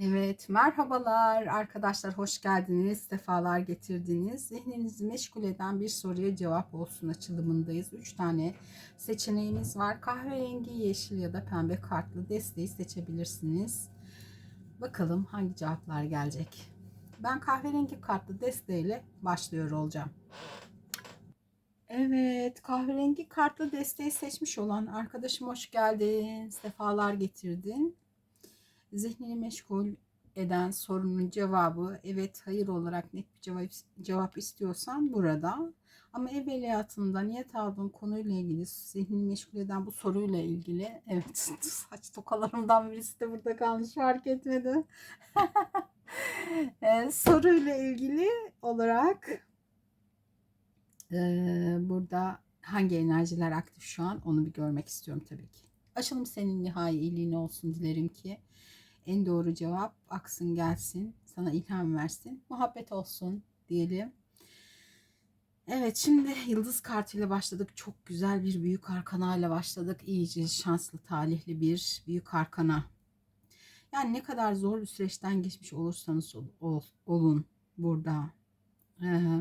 Evet, merhabalar arkadaşlar, hoş geldiniz, sefalar getirdiniz. Zihninizi meşgul eden bir soruya cevap olsun açılımındayız. Üç tane seçeneğimiz var. Kahverengi, yeşil ya da pembe kartlı desteği seçebilirsiniz. Bakalım hangi cevaplar gelecek. Ben kahverengi kartlı desteğiyle başlıyor olacağım. Evet, kahverengi kartlı desteği seçmiş olan arkadaşım hoş geldin, sefalar getirdin. Zihnini meşgul eden sorunun cevabı evet hayır olarak net bir cevap, cevap istiyorsan burada. Ama evveliyatında niyet aldığın konuyla ilgili zihnini meşgul eden bu soruyla ilgili evet saç tokalarımdan birisi de burada kalmış fark etmedi. e, soruyla ilgili olarak e, burada hangi enerjiler aktif şu an onu bir görmek istiyorum tabii ki. Açılım senin nihai iyiliğine olsun dilerim ki en doğru cevap aksın gelsin. Sana ilham versin. Muhabbet olsun diyelim. Evet şimdi yıldız kartıyla başladık. Çok güzel bir büyük arkana ile başladık. İyice şanslı talihli bir büyük arkana. Yani ne kadar zor bir süreçten geçmiş olursanız ol, ol, olun burada. Ee,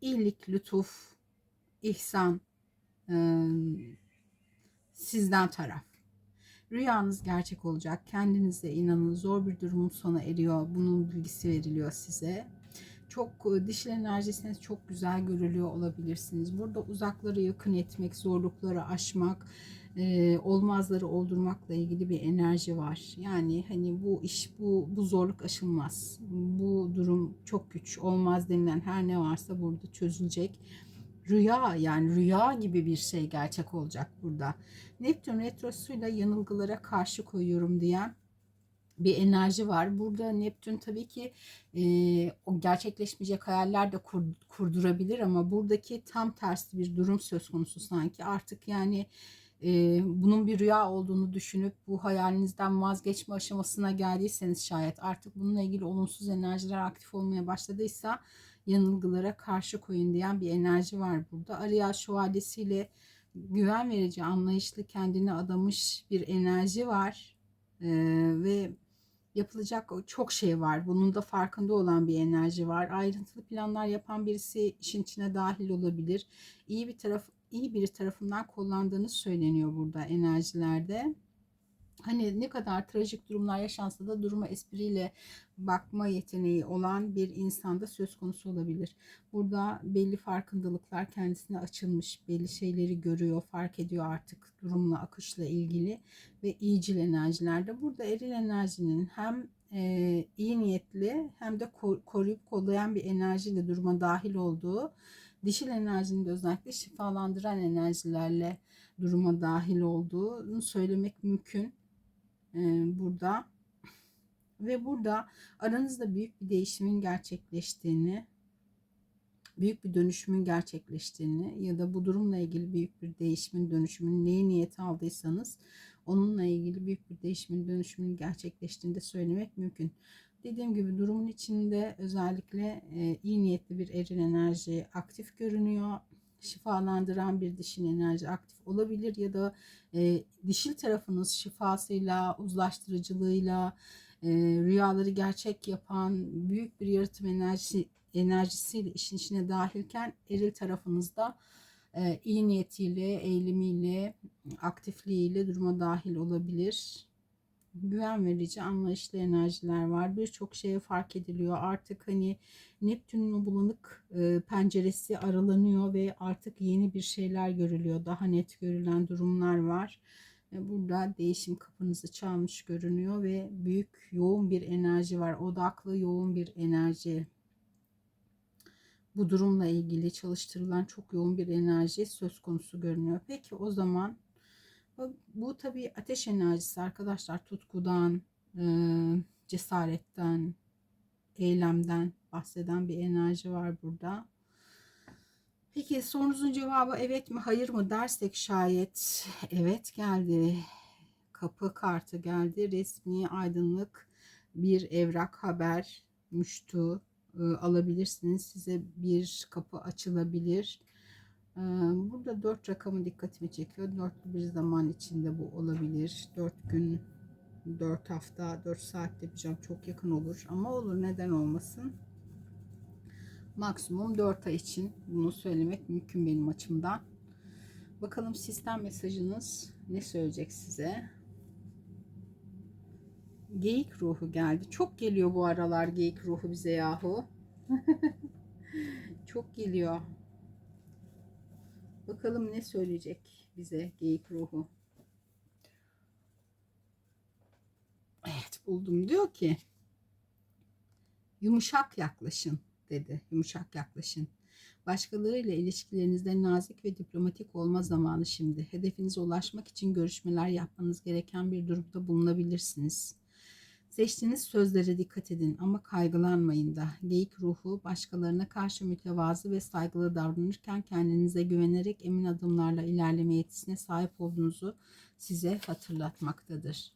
iyilik, lütuf, ihsan e, sizden taraf. Rüyanız gerçek olacak. Kendinize inanın. Zor bir durumun sona eriyor. Bunun bilgisi veriliyor size. Çok e, dişil enerjisiniz çok güzel görülüyor olabilirsiniz. Burada uzakları yakın etmek, zorlukları aşmak, e, olmazları oldurmakla ilgili bir enerji var. Yani hani bu iş bu bu zorluk aşılmaz. Bu durum çok güç. Olmaz denilen her ne varsa burada çözülecek rüya yani rüya gibi bir şey gerçek olacak burada. Neptün retrosuyla yanılgılara karşı koyuyorum diyen bir enerji var. Burada Neptün tabii ki e, o gerçekleşmeyecek hayaller de kur, kurdurabilir ama buradaki tam tersi bir durum söz konusu sanki. Artık yani e, bunun bir rüya olduğunu düşünüp bu hayalinizden vazgeçme aşamasına geldiyseniz şayet artık bununla ilgili olumsuz enerjiler aktif olmaya başladıysa yanılgılara karşı koyun diyen bir enerji var burada. Arya şövalyesiyle güven verici, anlayışlı, kendine adamış bir enerji var. Ee, ve yapılacak çok şey var. Bunun da farkında olan bir enerji var. Ayrıntılı planlar yapan birisi işin içine dahil olabilir. İyi bir taraf iyi biri tarafından kullandığınız söyleniyor burada enerjilerde hani ne kadar trajik durumlar yaşansa da duruma espriyle bakma yeteneği olan bir insanda söz konusu olabilir. Burada belli farkındalıklar kendisine açılmış, belli şeyleri görüyor, fark ediyor artık durumla, akışla ilgili ve iyicil enerjilerde. Burada eril enerjinin hem e, iyi niyetli hem de koruyup kollayan bir enerjiyle duruma dahil olduğu, dişil enerjinin de özellikle şifalandıran enerjilerle duruma dahil olduğunu söylemek mümkün burada ve burada aranızda büyük bir değişimin gerçekleştiğini büyük bir dönüşümün gerçekleştiğini ya da bu durumla ilgili büyük bir değişimin dönüşümün neyi niyet aldıysanız onunla ilgili büyük bir değişimin dönüşümün gerçekleştiğini de söylemek mümkün. Dediğim gibi durumun içinde özellikle iyi niyetli bir eril enerji aktif görünüyor şifalandıran bir dişin enerji aktif olabilir ya da e, dişil tarafınız şifasıyla, uzlaştırıcılığıyla, e, rüyaları gerçek yapan büyük bir yaratım enerjisi enerjisiyle işin içine dahilken eril tarafınızda e, iyi niyetiyle, eğilimiyle, aktifliğiyle duruma dahil olabilir güven verici, anlayışlı enerjiler var. Birçok şeye fark ediliyor. Artık hani Neptün'ün o bulanık e, penceresi aralanıyor ve artık yeni bir şeyler görülüyor. Daha net görülen durumlar var. E, burada değişim kapınızı çalmış görünüyor ve büyük yoğun bir enerji var. Odaklı yoğun bir enerji. Bu durumla ilgili çalıştırılan çok yoğun bir enerji söz konusu görünüyor. Peki o zaman bu, tabii ateş enerjisi arkadaşlar. Tutkudan, e, cesaretten, eylemden bahseden bir enerji var burada. Peki sorunuzun cevabı evet mi hayır mı dersek şayet evet geldi. Kapı kartı geldi. Resmi aydınlık bir evrak haber müştu e, alabilirsiniz. Size bir kapı açılabilir Burada dört rakamı dikkatimi çekiyor. Dörtlü bir zaman içinde bu olabilir. Dört gün 4 hafta 4 saatte yapacağım çok yakın olur ama olur neden olmasın maksimum 4 ay için bunu söylemek mümkün benim açımdan. Bakalım sistem mesajınız ne söyleyecek size? Geyik ruhu geldi. Çok geliyor bu aralar geyik ruhu bize yahu. Çok geliyor. Bakalım ne söyleyecek bize geyik ruhu? Evet buldum. Diyor ki yumuşak yaklaşın dedi. Yumuşak yaklaşın. Başkalarıyla ilişkilerinizde nazik ve diplomatik olma zamanı şimdi. Hedefinize ulaşmak için görüşmeler yapmanız gereken bir durumda bulunabilirsiniz. Seçtiğiniz sözlere dikkat edin ama kaygılanmayın da. Geyik ruhu başkalarına karşı mütevazı ve saygılı davranırken kendinize güvenerek emin adımlarla ilerleme yetisine sahip olduğunuzu size hatırlatmaktadır.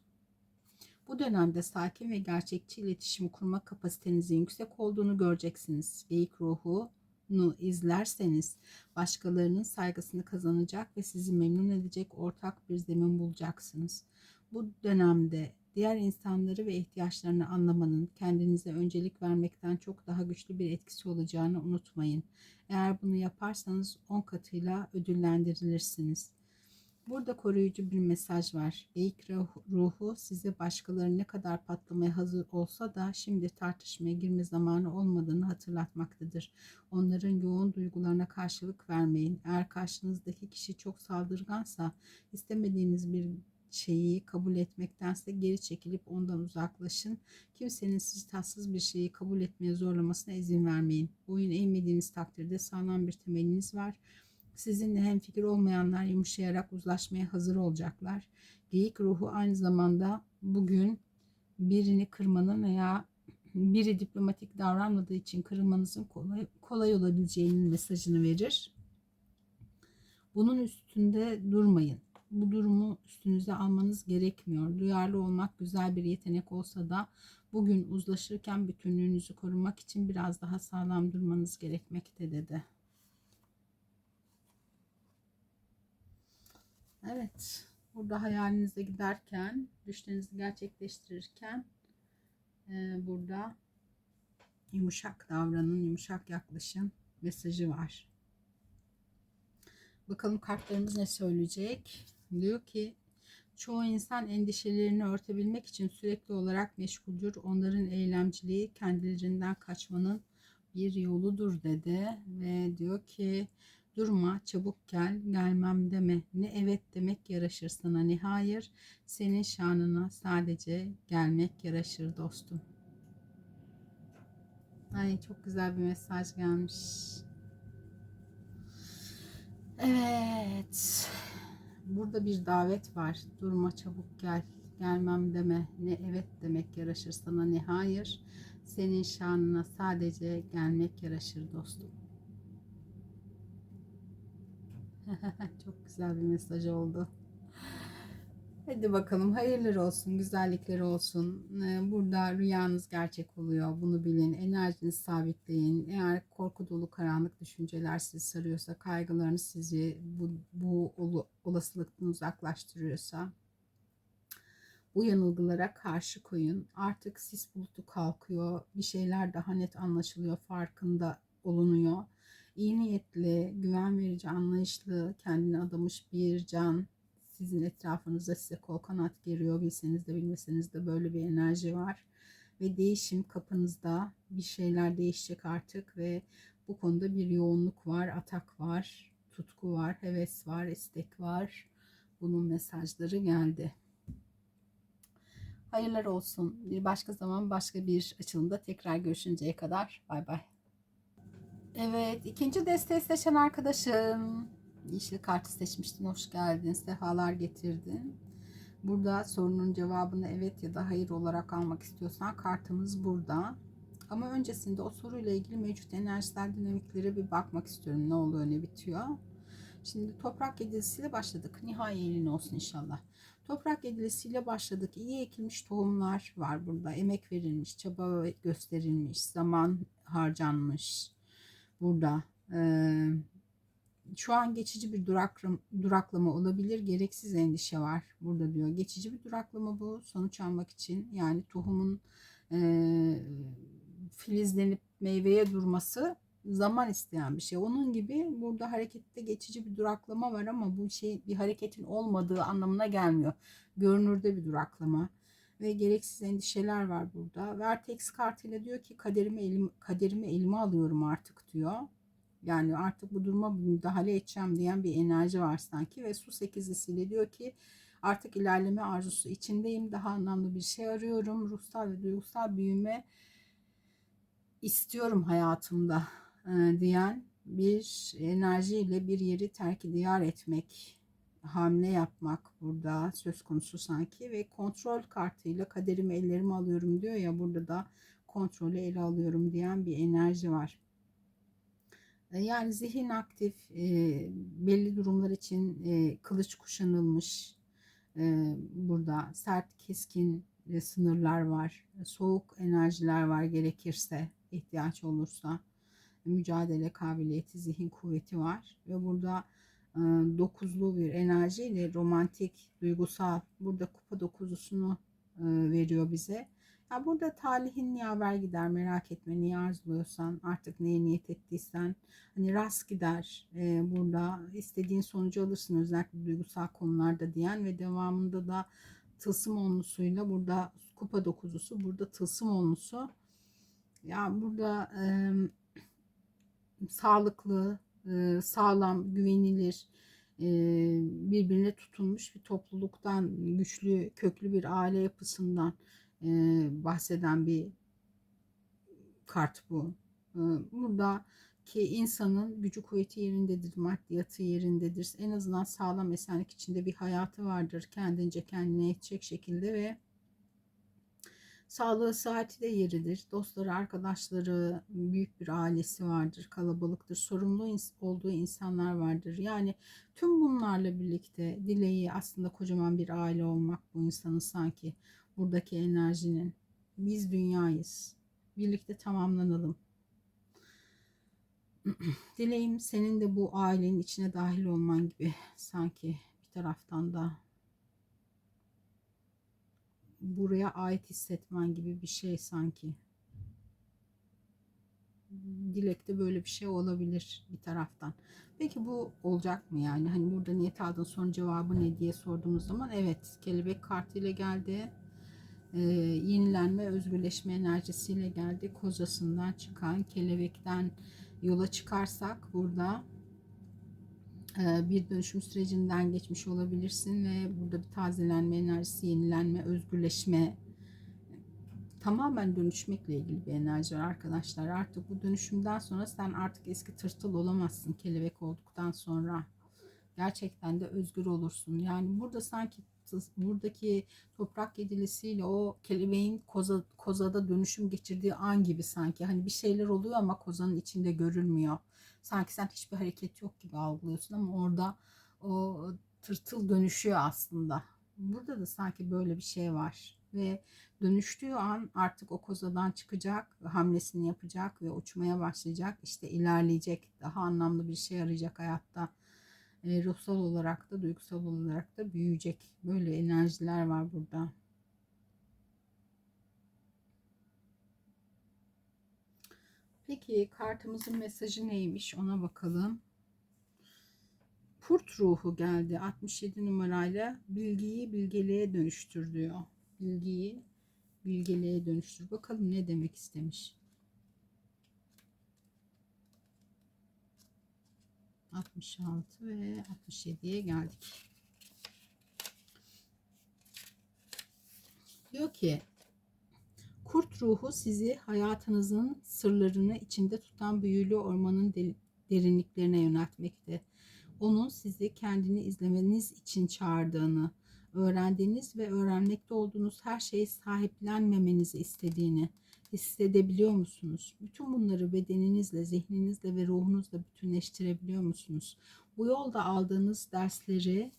Bu dönemde sakin ve gerçekçi iletişim kurma kapasitenizin yüksek olduğunu göreceksiniz. Geyik ruhunu izlerseniz başkalarının saygısını kazanacak ve sizi memnun edecek ortak bir zemin bulacaksınız. Bu dönemde diğer insanları ve ihtiyaçlarını anlamanın kendinize öncelik vermekten çok daha güçlü bir etkisi olacağını unutmayın. Eğer bunu yaparsanız 10 katıyla ödüllendirilirsiniz. Burada koruyucu bir mesaj var. Geyik ruhu size başkaları ne kadar patlamaya hazır olsa da şimdi tartışmaya girme zamanı olmadığını hatırlatmaktadır. Onların yoğun duygularına karşılık vermeyin. Eğer karşınızdaki kişi çok saldırgansa istemediğiniz bir şeyi kabul etmektense geri çekilip ondan uzaklaşın. Kimsenin sizi tatsız bir şeyi kabul etmeye zorlamasına izin vermeyin. Boyun eğmediğiniz takdirde sağlam bir temeliniz var Sizinle hemfikir olmayanlar yumuşayarak uzlaşmaya hazır olacaklar. Geyik ruhu aynı zamanda bugün birini kırmanın veya biri diplomatik davranmadığı için kırılmanızın kolay, kolay olabileceğinin mesajını verir. Bunun üstünde durmayın. Bu durumu üstünüze almanız gerekmiyor. Duyarlı olmak güzel bir yetenek olsa da bugün uzlaşırken bütünlüğünüzü korumak için biraz daha sağlam durmanız gerekmekte dedi. Evet. Burada hayalinize giderken, düşlerinizi gerçekleştirirken e, burada yumuşak davranın, yumuşak yaklaşın mesajı var. Bakalım kartlarımız ne söyleyecek? Diyor ki çoğu insan endişelerini örtebilmek için sürekli olarak meşguldür. Onların eylemciliği kendilerinden kaçmanın bir yoludur dedi ve diyor ki Durma, çabuk gel, gelmem deme. Ne evet demek yaraşır sana ne hayır. Senin şanına sadece gelmek yaraşır dostum. Ay çok güzel bir mesaj gelmiş. Evet. Burada bir davet var. Durma çabuk gel. Gelmem deme. Ne evet demek yaraşır sana ne hayır. Senin şanına sadece gelmek yaraşır dostum. Çok güzel bir mesaj oldu. Hadi bakalım hayırlı olsun, güzellikleri olsun. Ee, burada rüyanız gerçek oluyor. Bunu bilin. Enerjinizi sabitleyin. Eğer korku dolu karanlık düşünceler sizi sarıyorsa, kaygılarınız sizi bu, bu olasılıktan uzaklaştırıyorsa bu yanılgılara karşı koyun. Artık sis bulutu kalkıyor. Bir şeyler daha net anlaşılıyor, farkında olunuyor iyi niyetli, güven verici, anlayışlı, kendine adamış bir can sizin etrafınızda size kol kanat geriyor. Bilseniz de bilmeseniz de böyle bir enerji var. Ve değişim kapınızda bir şeyler değişecek artık ve bu konuda bir yoğunluk var, atak var, tutku var, heves var, istek var. Bunun mesajları geldi. Hayırlar olsun. Bir başka zaman başka bir açılımda tekrar görüşünceye kadar bay bay. Evet, ikinci desteği seçen arkadaşım. Yeşil kartı seçmiştin, hoş geldin, sefalar getirdin. Burada sorunun cevabını evet ya da hayır olarak almak istiyorsan kartımız burada. Ama öncesinde o soruyla ilgili mevcut enerjisel dinamiklere bir bakmak istiyorum. Ne oluyor, ne bitiyor. Şimdi toprak yedilisiyle başladık. Nihai elin olsun inşallah. Toprak yedilisiyle başladık. İyi ekilmiş tohumlar var burada. Emek verilmiş, çaba gösterilmiş, zaman harcanmış burada e, şu an geçici bir duraklam, duraklama olabilir. Gereksiz endişe var burada diyor. Geçici bir duraklama bu. Sonuç almak için yani tohumun e, filizlenip meyveye durması zaman isteyen bir şey. Onun gibi burada harekette geçici bir duraklama var ama bu şey bir hareketin olmadığı anlamına gelmiyor. Görünürde bir duraklama ve gereksiz endişeler var burada. Vertex kartıyla diyor ki kaderimi elim kaderimi elime alıyorum artık diyor. Yani artık bu duruma müdahale edeceğim diyen bir enerji var sanki ve su sekizlisiyle diyor ki artık ilerleme arzusu içindeyim. Daha anlamlı bir şey arıyorum. Ruhsal ve duygusal büyüme istiyorum hayatımda e, diyen bir enerjiyle bir yeri terk diyar etmek, hamle yapmak burada söz konusu sanki ve kontrol kartıyla kaderimi ellerime alıyorum diyor ya burada da kontrolü ele alıyorum diyen bir enerji var. E, yani zihin aktif, e, belli durumlar için e, kılıç kuşanılmış, e, burada sert, keskin e, sınırlar var, soğuk enerjiler var gerekirse, ihtiyaç olursa mücadele kabiliyeti, zihin kuvveti var ve burada dokuzlu bir enerjiyle romantik, duygusal, burada kupa dokuzlusunu e, veriyor bize. Ya burada talihin yaver gider merak etme niye arzuluyorsan artık neye niyet ettiysen hani rast gider e, burada istediğin sonucu alırsın özellikle duygusal konularda diyen ve devamında da tılsım onlusuyla burada kupa dokuzusu burada tılsım onlusu ya burada e, sağlıklı e, sağlam güvenilir e, birbirine tutunmuş bir topluluktan güçlü köklü bir aile yapısından e, bahseden bir kart bu. E, burada ki insanın gücü kuvveti yerindedir, maddiyatı yerindedir. En azından sağlam esenlik içinde bir hayatı vardır. Kendince kendine yetecek şekilde ve sağlığı saati de yeridir. Dostları, arkadaşları, büyük bir ailesi vardır, kalabalıktır. Sorumlu olduğu insanlar vardır. Yani tüm bunlarla birlikte dileği aslında kocaman bir aile olmak bu insanın sanki buradaki enerjinin. Biz dünyayız. Birlikte tamamlanalım. Dileğim senin de bu ailenin içine dahil olman gibi sanki bir taraftan da buraya ait hissetmen gibi bir şey sanki. Dilekte böyle bir şey olabilir bir taraftan. Peki bu olacak mı yani? Hani burada niyet aldın son cevabı ne diye sorduğumuz zaman evet kelebek kartıyla geldi e, yenilenme, özgürleşme enerjisiyle geldi. Kozasından çıkan kelebekten yola çıkarsak burada bir dönüşüm sürecinden geçmiş olabilirsin ve burada bir tazelenme enerjisi, yenilenme, özgürleşme tamamen dönüşmekle ilgili bir enerji var arkadaşlar. Artık bu dönüşümden sonra sen artık eski tırtıl olamazsın kelebek olduktan sonra. Gerçekten de özgür olursun. Yani burada sanki buradaki toprak yedilisiyle o kelebeğin koza, kozada dönüşüm geçirdiği an gibi sanki. Hani bir şeyler oluyor ama kozanın içinde görülmüyor. Sanki sen hiçbir hareket yok gibi algılıyorsun ama orada o tırtıl dönüşüyor aslında. Burada da sanki böyle bir şey var. Ve dönüştüğü an artık o kozadan çıkacak, hamlesini yapacak ve uçmaya başlayacak. İşte ilerleyecek, daha anlamlı bir şey arayacak hayatta e, ruhsal olarak da duygusal olarak da büyüyecek. Böyle enerjiler var burada. Peki kartımızın mesajı neymiş ona bakalım. Kurt ruhu geldi 67 numarayla bilgiyi bilgeliğe dönüştür diyor. Bilgiyi bilgeliğe dönüştür. Bakalım ne demek istemiş. 66 ve 67'ye geldik. Diyor ki ruhu sizi hayatınızın sırlarını içinde tutan büyülü ormanın derinliklerine yöneltmekte. Onun sizi kendini izlemeniz için çağırdığını, öğrendiğiniz ve öğrenmekte olduğunuz her şeyi sahiplenmemenizi istediğini, hissedebiliyor musunuz? Bütün bunları bedeninizle, zihninizle ve ruhunuzla bütünleştirebiliyor musunuz? Bu yolda aldığınız dersleri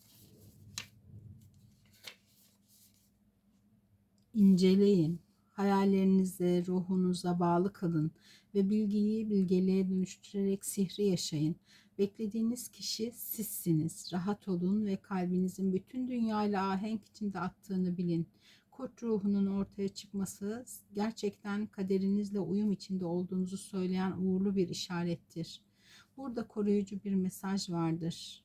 inceleyin. Hayallerinize, ruhunuza bağlı kalın ve bilgiyi bilgeliğe dönüştürerek sihri yaşayın Beklediğiniz kişi sizsiniz. Rahat olun ve kalbinizin bütün dünyayla ahenk içinde attığını bilin. Kurt ruhunun ortaya çıkması gerçekten kaderinizle uyum içinde olduğunuzu söyleyen uğurlu bir işarettir. Burada koruyucu bir mesaj vardır.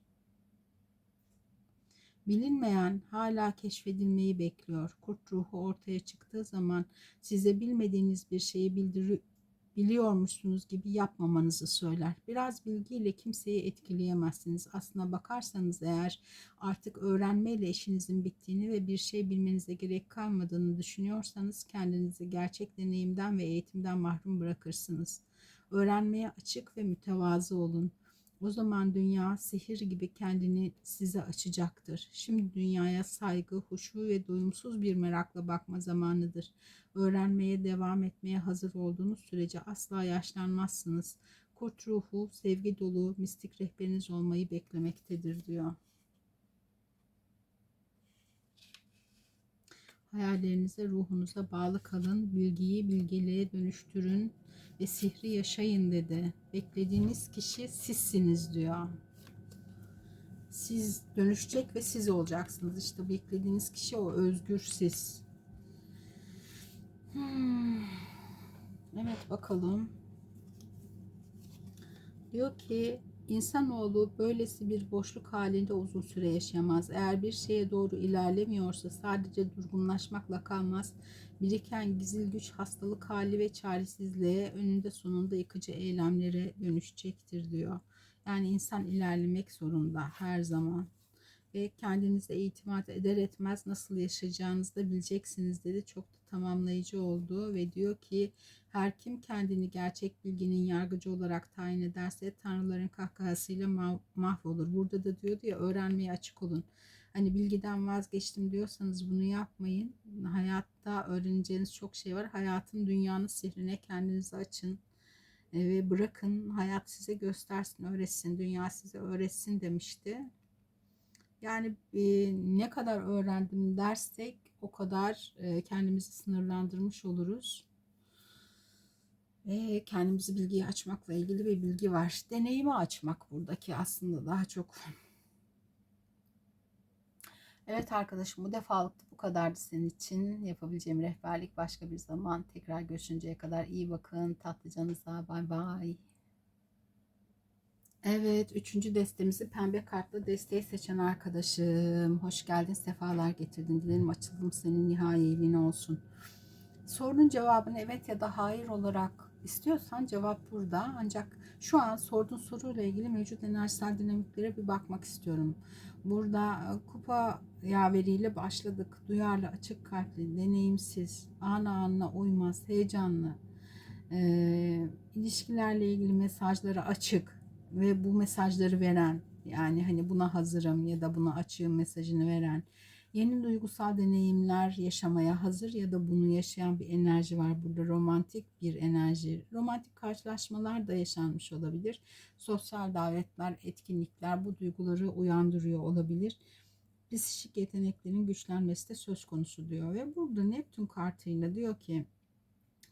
Bilinmeyen hala keşfedilmeyi bekliyor. Kurt ruhu ortaya çıktığı zaman size bilmediğiniz bir şeyi bildiri biliyormuşsunuz gibi yapmamanızı söyler. Biraz bilgiyle kimseyi etkileyemezsiniz. Aslına bakarsanız eğer artık öğrenmeyle işinizin bittiğini ve bir şey bilmenize gerek kalmadığını düşünüyorsanız kendinizi gerçek deneyimden ve eğitimden mahrum bırakırsınız. Öğrenmeye açık ve mütevazı olun. O zaman dünya sihir gibi kendini size açacaktır. Şimdi dünyaya saygı, huşu ve doyumsuz bir merakla bakma zamanıdır. Öğrenmeye devam etmeye hazır olduğunuz sürece asla yaşlanmazsınız. Kurt ruhu sevgi dolu mistik rehberiniz olmayı beklemektedir diyor. Hayallerinize, ruhunuza bağlı kalın. Bilgiyi bilgeliğe dönüştürün ve sihri yaşayın dedi. Beklediğiniz kişi sizsiniz diyor. Siz dönüşecek ve siz olacaksınız. İşte beklediğiniz kişi o özgür siz. Hmm. Evet bakalım. Diyor ki insanoğlu böylesi bir boşluk halinde uzun süre yaşayamaz. Eğer bir şeye doğru ilerlemiyorsa sadece durgunlaşmakla kalmaz. Biriken gizil güç hastalık hali ve çaresizliğe önünde sonunda yıkıcı eylemlere dönüşecektir diyor. Yani insan ilerlemek zorunda her zaman ve kendinize itimat eder etmez nasıl yaşayacağınızı da bileceksiniz dedi. Çok da tamamlayıcı oldu ve diyor ki her kim kendini gerçek bilginin yargıcı olarak tayin ederse tanrıların kahkahasıyla mahvolur. Burada da diyordu ya öğrenmeye açık olun. Hani bilgiden vazgeçtim diyorsanız bunu yapmayın. Hayatta öğreneceğiniz çok şey var. Hayatın dünyanın sihrine kendinizi açın e, ve bırakın hayat size göstersin, öğretsin, dünya size öğretsin demişti. Yani e, ne kadar öğrendim dersek o kadar e, kendimizi sınırlandırmış oluruz. Ve kendimizi bilgiyi açmakla ilgili bir bilgi var. Deneyimi açmak buradaki aslında daha çok. Evet arkadaşım bu defalık bu kadardı senin için. Yapabileceğim rehberlik başka bir zaman. Tekrar görüşünceye kadar iyi bakın. Tatlıcanıza bay bay. Evet, üçüncü destemizi pembe kartla desteği seçen arkadaşım. Hoş geldin, sefalar getirdin. Dilerim açıldım senin nihayeliğin olsun. Sorunun cevabını evet ya da hayır olarak istiyorsan cevap burada. Ancak şu an sorduğun soruyla ilgili mevcut enerjisel dinamiklere bir bakmak istiyorum. Burada e, kupa yaveriyle başladık. Duyarlı, açık kalpli, deneyimsiz, ana anla uymaz, heyecanlı, e, ilişkilerle ilgili mesajları açık, ve bu mesajları veren yani hani buna hazırım ya da buna açığım mesajını veren yeni duygusal deneyimler yaşamaya hazır ya da bunu yaşayan bir enerji var. Burada romantik bir enerji romantik karşılaşmalar da yaşanmış olabilir. Sosyal davetler etkinlikler bu duyguları uyandırıyor olabilir. Psikik yeteneklerin güçlenmesi de söz konusu diyor ve burada Neptün kartıyla diyor ki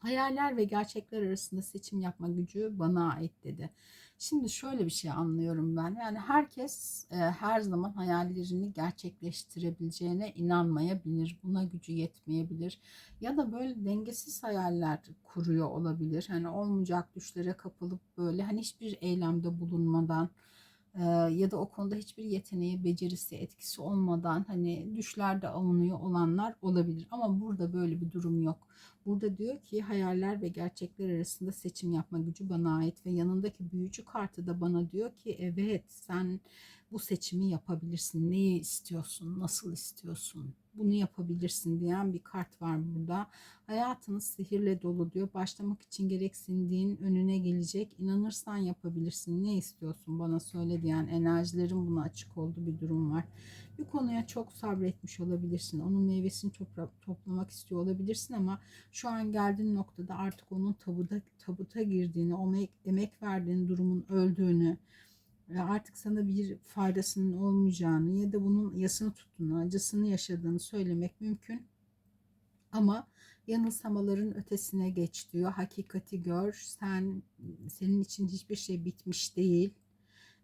hayaller ve gerçekler arasında seçim yapma gücü bana ait dedi. Şimdi şöyle bir şey anlıyorum ben. Yani herkes e, her zaman hayallerini gerçekleştirebileceğine inanmayabilir. Buna gücü yetmeyebilir. Ya da böyle dengesiz hayaller kuruyor olabilir. Hani olmayacak düşlere kapılıp böyle hani hiçbir eylemde bulunmadan ya da o konuda hiçbir yeteneği, becerisi, etkisi olmadan hani düşlerde avunuyor olanlar olabilir. Ama burada böyle bir durum yok. Burada diyor ki hayaller ve gerçekler arasında seçim yapma gücü bana ait ve yanındaki büyücü kartı da bana diyor ki evet sen bu seçimi yapabilirsin. Neyi istiyorsun? Nasıl istiyorsun? Bunu yapabilirsin diyen bir kart var burada. Hayatınız sihirle dolu diyor. Başlamak için gereksindiğin önüne gelecek. İnanırsan yapabilirsin. Ne istiyorsun bana söyle diyen enerjilerin buna açık olduğu bir durum var. Bir konuya çok sabretmiş olabilirsin. Onun meyvesini toplamak istiyor olabilirsin ama şu an geldiğin noktada artık onun tabuda, tabuta girdiğini, o emek verdiğin durumun öldüğünü, artık sana bir faydasının olmayacağını ya da bunun yasını tuttuğunu, acısını yaşadığını söylemek mümkün. Ama yanılsamaların ötesine geç diyor. Hakikati gör. Sen senin için hiçbir şey bitmiş değil.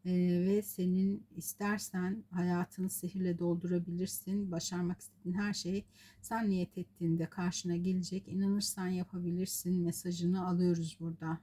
Ee, ve senin istersen hayatını sihirle doldurabilirsin. Başarmak istediğin her şey sen niyet ettiğinde karşına gelecek. İnanırsan yapabilirsin mesajını alıyoruz burada.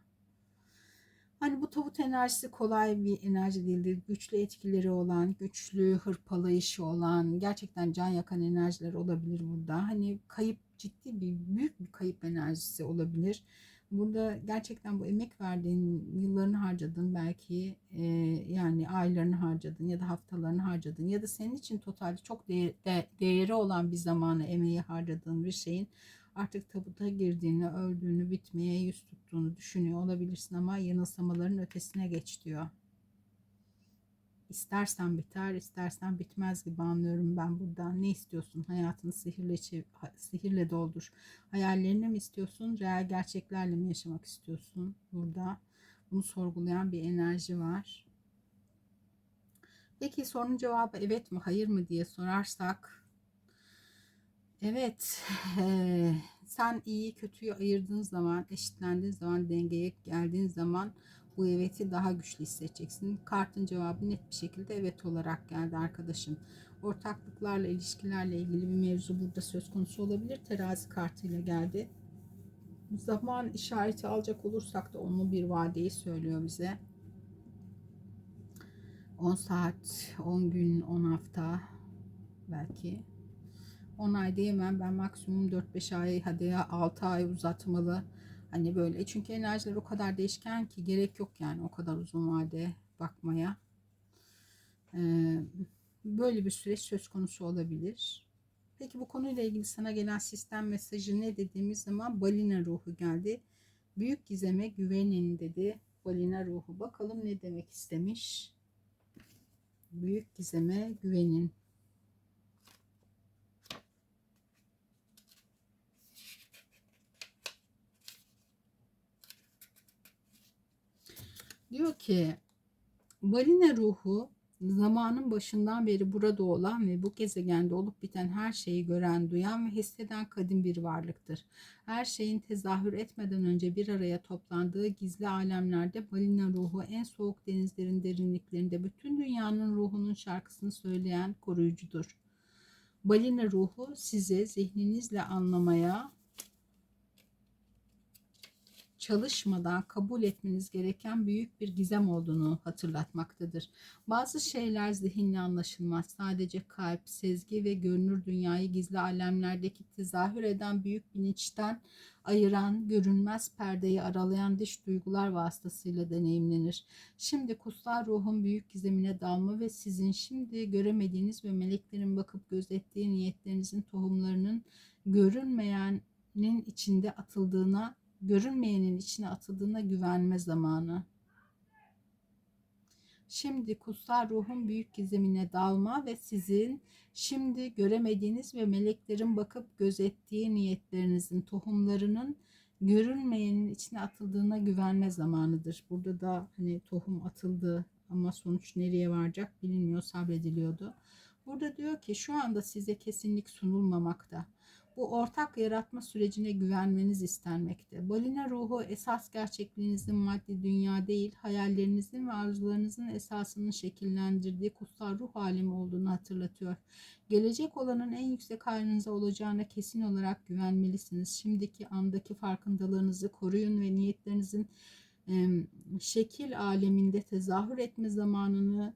Hani bu tavut enerjisi kolay bir enerji değildir. Güçlü etkileri olan, güçlü hırpalayışı olan, gerçekten can yakan enerjiler olabilir burada. Hani kayıp ciddi bir büyük bir kayıp enerjisi olabilir. Burada gerçekten bu emek verdiğin, yıllarını harcadın belki e, yani aylarını harcadın ya da haftalarını harcadın ya da senin için totalde çok değer, de, değeri olan bir zamanı emeği harcadığın bir şeyin artık tabuta girdiğini, öldüğünü, bitmeye yüz tuttuğunu düşünüyor olabilirsin ama yanılsamaların ötesine geç diyor. İstersen biter, istersen bitmez gibi anlıyorum ben buradan. Ne istiyorsun? Hayatını sihirle, sihirle doldur. Hayallerini mi istiyorsun? Real gerçeklerle mi yaşamak istiyorsun? Burada bunu sorgulayan bir enerji var. Peki sorunun cevabı evet mi, hayır mı diye sorarsak Evet, eee, sen iyi kötüyü ayırdığın zaman, eşitlendiğin zaman, dengeye geldiğin zaman bu eveti daha güçlü hissedeceksin. Kartın cevabı net bir şekilde evet olarak geldi arkadaşım. Ortaklıklarla, ilişkilerle ilgili bir mevzu burada söz konusu olabilir. Terazi kartıyla geldi. Zaman işareti alacak olursak da onu bir vadeyi söylüyor bize. 10 saat, 10 gün, 10 hafta belki 10 ay diyemem ben maksimum 4-5 ay hadi ya 6 ay uzatmalı. Hani böyle çünkü enerjiler o kadar değişken ki gerek yok yani o kadar uzun vade bakmaya. Ee, böyle bir süreç söz konusu olabilir. Peki bu konuyla ilgili sana gelen sistem mesajı ne dediğimiz zaman balina ruhu geldi. Büyük gizeme güvenin dedi. Balina ruhu. Bakalım ne demek istemiş. Büyük gizeme güvenin. Diyor ki balina ruhu zamanın başından beri burada olan ve bu gezegende olup biten her şeyi gören, duyan ve hisseden kadim bir varlıktır. Her şeyin tezahür etmeden önce bir araya toplandığı gizli alemlerde balina ruhu en soğuk denizlerin derinliklerinde bütün dünyanın ruhunun şarkısını söyleyen koruyucudur. Balina ruhu size zihninizle anlamaya, çalışmadan kabul etmeniz gereken büyük bir gizem olduğunu hatırlatmaktadır. Bazı şeyler zihinle anlaşılmaz. Sadece kalp, sezgi ve görünür dünyayı gizli alemlerdeki tezahür eden büyük bilinçten ayıran, görünmez perdeyi aralayan dış duygular vasıtasıyla deneyimlenir. Şimdi kutsal ruhun büyük gizemine dalma ve sizin şimdi göremediğiniz ve meleklerin bakıp gözettiği niyetlerinizin tohumlarının görünmeyenin içinde atıldığına görünmeyenin içine atıldığına güvenme zamanı. Şimdi kutsal ruhun büyük gizemine dalma ve sizin şimdi göremediğiniz ve meleklerin bakıp gözettiği niyetlerinizin tohumlarının görünmeyenin içine atıldığına güvenme zamanıdır. Burada da hani tohum atıldı ama sonuç nereye varacak bilinmiyor sabrediliyordu. Burada diyor ki şu anda size kesinlik sunulmamakta bu ortak yaratma sürecine güvenmeniz istenmekte. Balina ruhu esas gerçekliğinizin maddi dünya değil, hayallerinizin ve arzularınızın esasının şekillendirdiği kutsal ruh alemi olduğunu hatırlatıyor. Gelecek olanın en yüksek halinize olacağına kesin olarak güvenmelisiniz. Şimdiki andaki farkındalığınızı koruyun ve niyetlerinizin şekil aleminde tezahür etme zamanını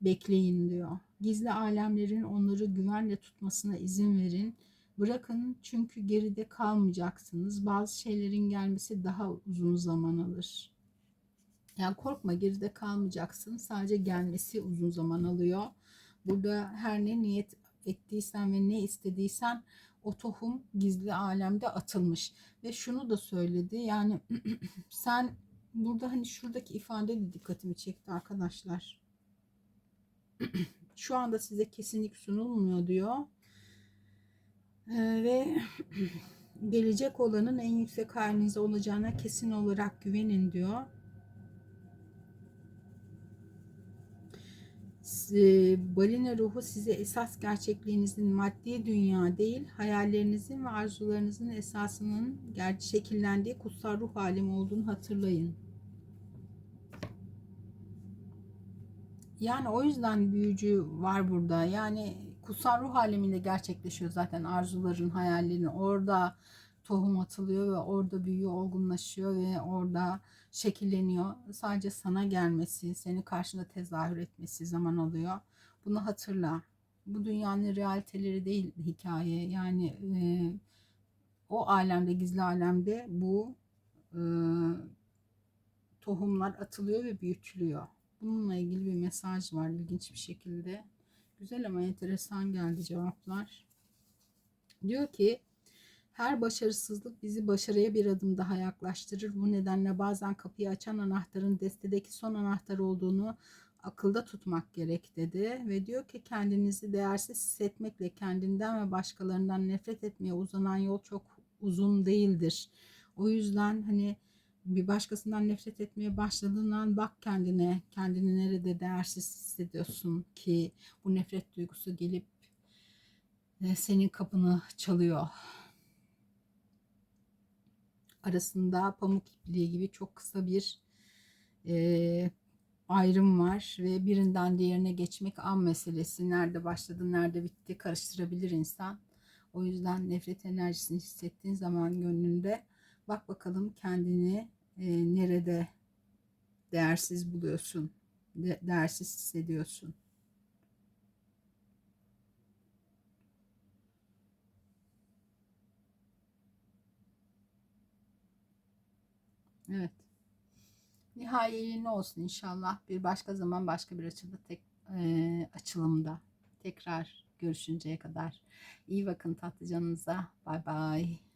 bekleyin diyor. Gizli alemlerin onları güvenle tutmasına izin verin Bırakın çünkü geride kalmayacaksınız. Bazı şeylerin gelmesi daha uzun zaman alır. Yani korkma geride kalmayacaksın. Sadece gelmesi uzun zaman alıyor. Burada her ne niyet ettiysen ve ne istediysen o tohum gizli alemde atılmış. Ve şunu da söyledi. Yani sen burada hani şuradaki ifade de dikkatimi çekti arkadaşlar. Şu anda size kesinlik sunulmuyor diyor ve gelecek olanın en yüksek halinize olacağına kesin olarak güvenin diyor. balina ruhu size esas gerçekliğinizin maddi dünya değil, hayallerinizin ve arzularınızın esasının şekillendiği kutsal ruh alemi olduğunu hatırlayın. Yani o yüzden büyücü var burada. Yani kutsal ruh aleminde gerçekleşiyor zaten arzuların, hayallerin. Orada tohum atılıyor ve orada büyüyor, olgunlaşıyor ve orada şekilleniyor. Sadece sana gelmesi, seni karşında tezahür etmesi zaman alıyor. Bunu hatırla. Bu dünyanın realiteleri değil hikaye. Yani e, o alemde, gizli alemde bu e, tohumlar atılıyor ve büyütülüyor. Bununla ilgili bir mesaj var ilginç bir şekilde. Güzel ama enteresan geldi cevaplar. Diyor ki her başarısızlık bizi başarıya bir adım daha yaklaştırır. Bu nedenle bazen kapıyı açan anahtarın destedeki son anahtar olduğunu akılda tutmak gerek dedi. Ve diyor ki kendinizi değersiz hissetmekle kendinden ve başkalarından nefret etmeye uzanan yol çok uzun değildir. O yüzden hani bir başkasından nefret etmeye başladığın bak kendine, kendini nerede değersiz hissediyorsun ki bu nefret duygusu gelip e, senin kapını çalıyor. Arasında pamuk ipliği gibi çok kısa bir e, ayrım var ve birinden diğerine geçmek an meselesi. Nerede başladı, nerede bitti karıştırabilir insan. O yüzden nefret enerjisini hissettiğin zaman gönlünde bak bakalım kendini e, nerede değersiz buluyorsun, de, değersiz hissediyorsun. Evet. Nihai ne olsun inşallah. Bir başka zaman başka bir açıda tek e, açılımda tekrar görüşünceye kadar iyi bakın tatlı canınıza. Bay bay.